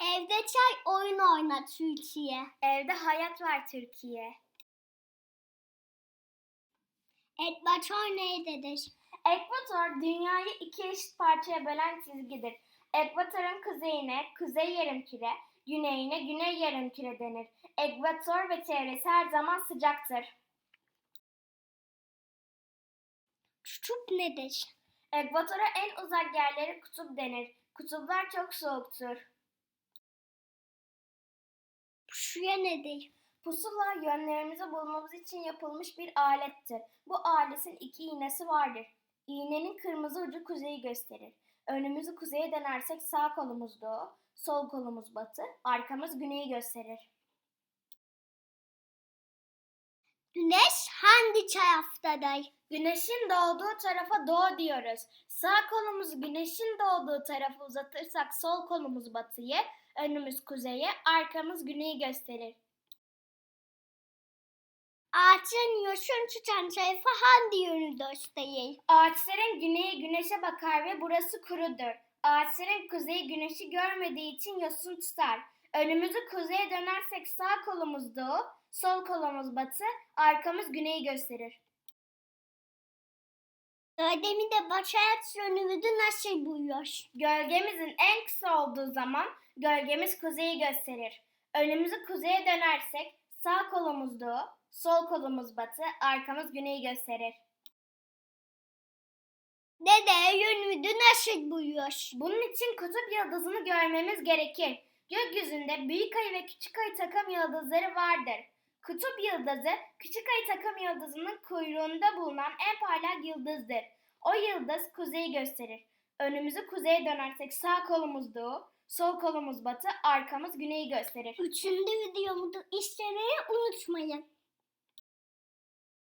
Evde çay oyun oyna Türkiye. Evde hayat var Türkiye. Ekvator nerededir? Ekvator dünyayı iki eşit parçaya bölen çizgidir. Ekvatorun kuzeyine kuzey yarımküre, güneyine güney yarımküre denir. Ekvator ve çevresi her zaman sıcaktır. Kutup nedir? Ekvatora en uzak yerleri kutup denir. Kutuplar çok soğuktur. Pusula nedir? Pusula yönlerimizi bulmamız için yapılmış bir alettir. Bu aletin iki iğnesi vardır. İğnenin kırmızı ucu kuzeyi gösterir. Önümüzü kuzeye dönersek sağ kolumuz doğu, sol kolumuz batı, arkamız güneyi gösterir. Güneş hangi taraftadır? Güneşin doğduğu tarafa doğu diyoruz. Sağ kolumuzu güneşin doğduğu tarafa uzatırsak sol kolumuz batıyı, önümüz kuzeye, arkamız güneyi gösterir. Ağaçın yosun tutan tarafı hangi yönü gösterir? Ağaçların güneyi güneşe bakar ve burası kurudur. Ağaçların kuzeyi güneşi görmediği için yosun tutar. Önümüzü kuzeye dönersek sağ kolumuz doğu, sol kolumuz batı, arkamız güneyi gösterir. Ödemi de başarak yönümüzü nasıl buluyor? Gölgemizin en kısa olduğu zaman gölgemiz kuzeyi gösterir. Önümüzü kuzeye dönersek sağ kolumuz doğu, sol kolumuz batı, arkamız güneyi gösterir. Dede yönümüzü nasıl buluyor? Bunun için kutup yıldızını görmemiz gerekir. Gökyüzünde büyük ayı ve küçük ayı takım yıldızları vardır. Kutup yıldızı küçük ayı takım yıldızının kuyruğunda bulunan en parlak yıldızdır. O yıldız kuzeyi gösterir. Önümüzü kuzeye dönersek sağ kolumuz doğu, sol kolumuz batı, arkamız güneyi gösterir. Üçüncü videomu da izlemeyi unutmayın.